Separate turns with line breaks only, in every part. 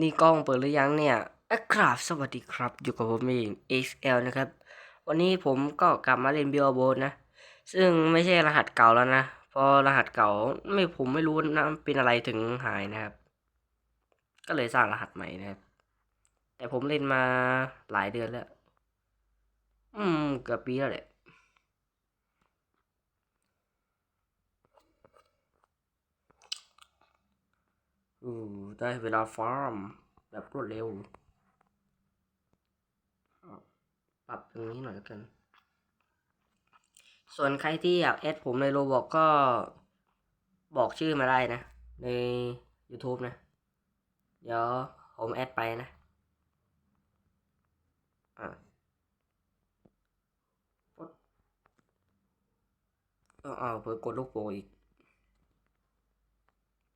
นี่กล้องเปิดหรือยังเนี่ยอะครับสวัสดีครับ อยู่กับผมเอง XL นะครับ วันนี้ผมก็กลับมาเล่นบิ o โบนะ ซึ่งไม่ใช่รหัสเก่าแล้วนะพราะรหัสเก่าไม่ผมไม่รู้นะเป็นอะไรถึงหายนะครับ ก็เลยสร้างรหัสใหม่นะครับ แต่ผมเล่นมาหลายเดือนแล้ว อืมเกือบปีแล้วแหละ อือได้เวลาฟาร์ม แบบรวดเร็ว ปรับตรงนี้หน่อยกัน ส่วนใครที่อยากแอดผมในโรบอกก็บอกชื่อมาได้นะ ใน YouTube นะ เดี๋ยวผมแอดไปนะอะปุ๊บเอาเพิ่งกดลูกโป่งอีก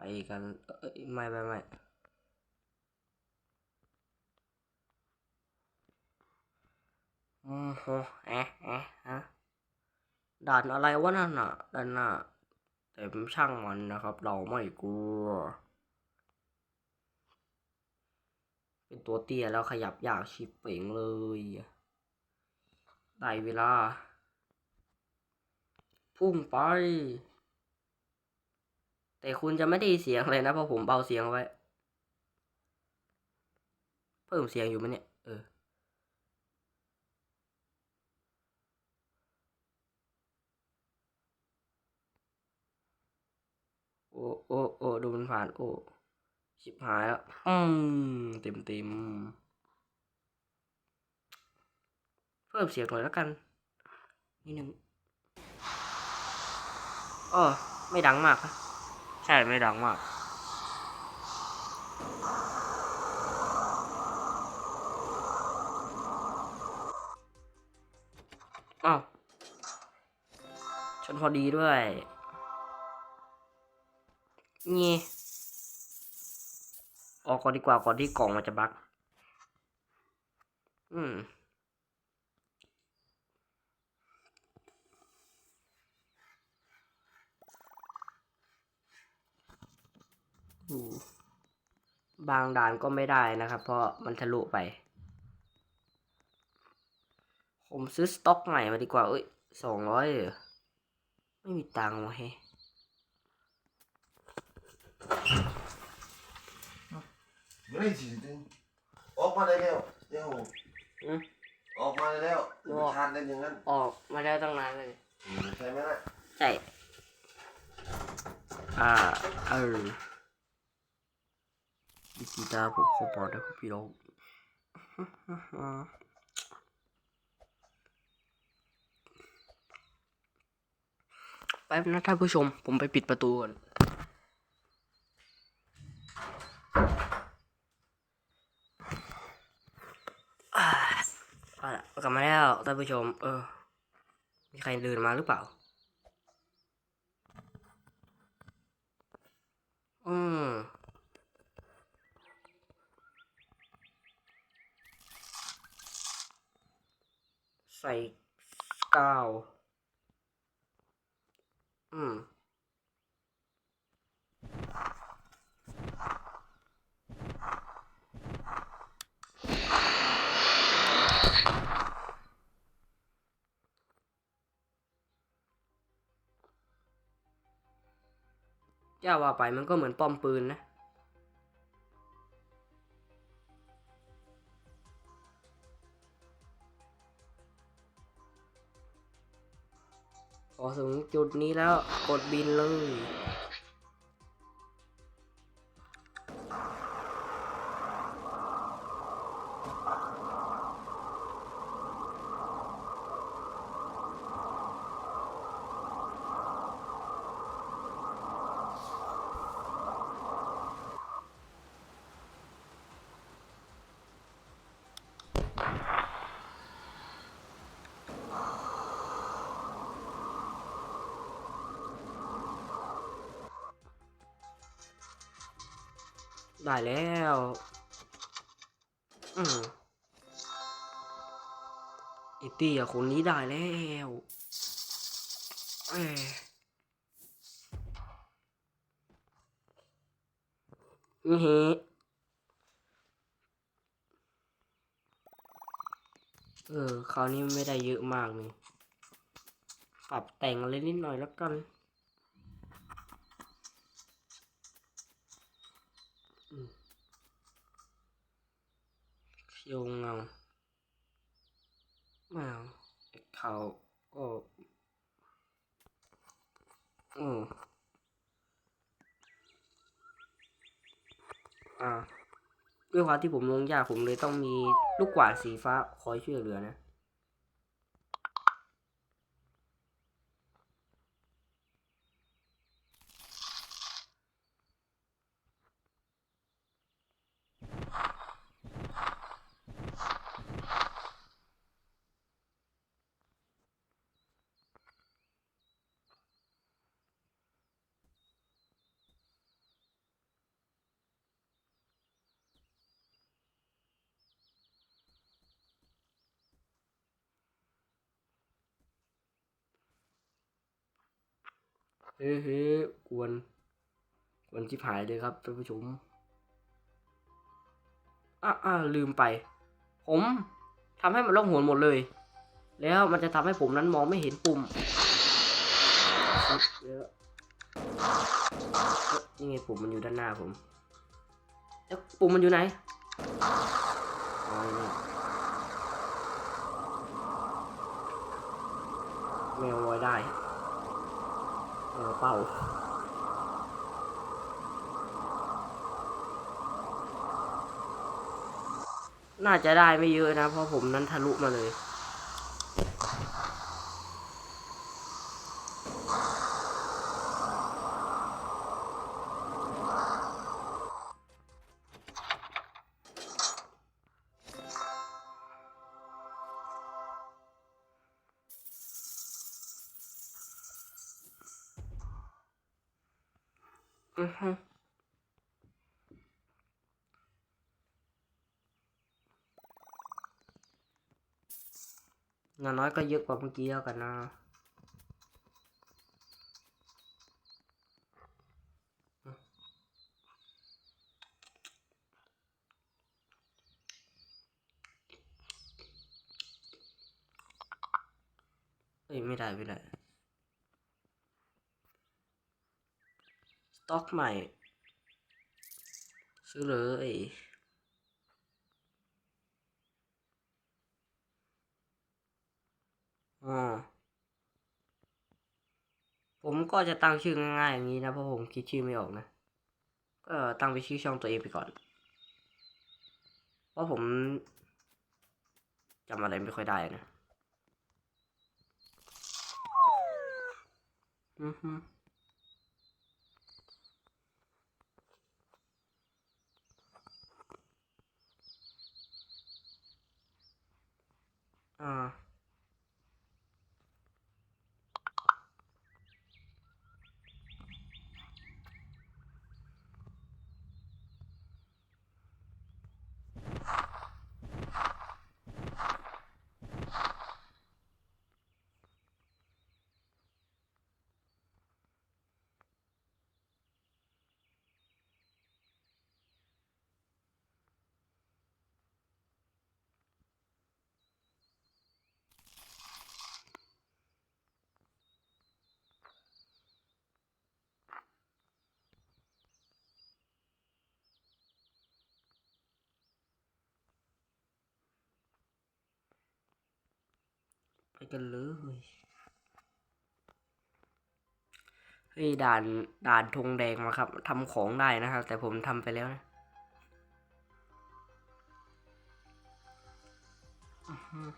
ไปกันเอ้ยไม่ไม่ไม่อืมโหแอะแอะฮะด่านอะไรวะนั่นน่ะด้านน้าแต่ช่างมันนะครับ เราไม่กลัว เป็นตัวเตี้ยแล้วขยับยากชิบเป่งเลย ได้เวลา พุ่งไป แต่คุณจะไม่ได้เสียงเลยนะเพราะผมเบาเสียงไว้ เพิ่มเสียงอยู่ไหมเนี่ย เออ โอ้โอ้โอ้ดูมันผ่าน โอ้ชิบหายแล้วอืมเต็มเต็มเพิ่มเสียงหน่อยแล้วกันนิดนึงอ๋อไม่ดังมากนะ ใช่ไม่ดังมากอ้าวชนพอดีด้วยนี่ออกก่อนดีกว่าก่อนที่กล่องมันจะบักอืม บางด่านก็ไม่ได้นะครับ เพราะมันทะลุไป ผมซื้อสต็อกใหม่มาดีกว่า เอ้ยสองร้อยเหรอไม่มีตังค์วะเฮ้
ไม่ได้สิตึงออกมาได้แล้วเดี๋ยว
อืม
ออกมาได้แล้ว
ออก
ทานได้อย่างนั้น
ออกมาแล้วตั้งนานเลย
อืมใช่ไหมล่ะ
ใช่อ่าเออ ดิจิตาผมขอบอกนะครับพี่น้องแป๊บนะท่านผู้ชม ผมไปปิดประตูก่อนเอาละกลับมาแล้วท่านผู้ชม เออ มีใครเดินมาหรือเปล่า อืม ใส่กาว อืมย่าว่าไปมันก็เหมือนป้อมปืนนะ พอถึงจุดนี้แล้วกดบินเลย ได้แล้ว อืมไอตี้อะคนนี้ได้แล้วเออือเฮเออ คราวนี้ไม่ได้เยอะมากนี่ ปรับแต่งอะไรนิดหน่อยแล้วกัน เขียงเงาไม่เอาเขาก็อืออ่าด้วยความที่ผมลงยากผมเลยต้องมีลูกกวาดสีฟ้าคอยช่วยเหลือนะ เฮ้ยเฮ้ยกวนกวนชิบหายเลยครับท่านผู้ชมอะอะลืมไป ผมทำให้มันล่องหนหมดเลย แล้วมันจะทำให้ผมนั้นมองไม่เห็นปุ่มยวเอ๊ะนี่ไงปุ่มมันอยู่ด้านหน้าผม แล้วปุ่มมันอยู่ไหนแมวลอยได้ เป่าน่าจะได้ไม่เยอะนะ เพราะผมนั้นทะลุมาเลย อือฮึอย่างน้อยก็เยอะกว่าเมื่อกี้แล้วกันนะ เอ้ย ไม่ได้ ไม่ได้ ส ต็อกใหม่ ซื้อเลยอ๋อผมก็จะตั้งชื่อง่ายๆอย่างนี้นะเพราะผมคิดชื่อไม่ออกนะ ก็ตั้งไปชื่อช่องตัวเองไปก่อน เพราะผมจำอะไรไม่ค่อยได้นะ อือฮึ อ่ กันเลยเฮ้ยด่านด่านธงแดงมาครับทำของได้นะครับ แต่ผมทำไปแล้วนะอือ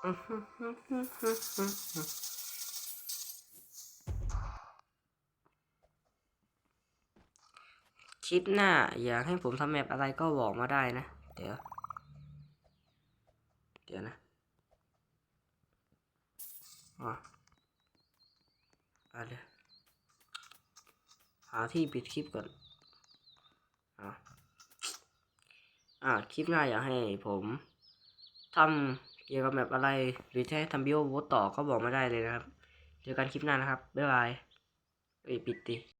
คลิปหน้า อยากให้ผมทำแมปอะไรก็บอกมาได้นะ เดี๋ยว เดี๋ยวนะอะอาเลยหาที่ปิดคลิปก่อนอะอ่าคลิปหน้าอยากให้ผมทำ เกี่ยวกับแมปอะไร หรือจะให้ทำบิโอโวต่อก็บอกมาได้เลยนะครับ เจอกันคลิปหน้านะครับ บ๊ายบายไปปิดดิ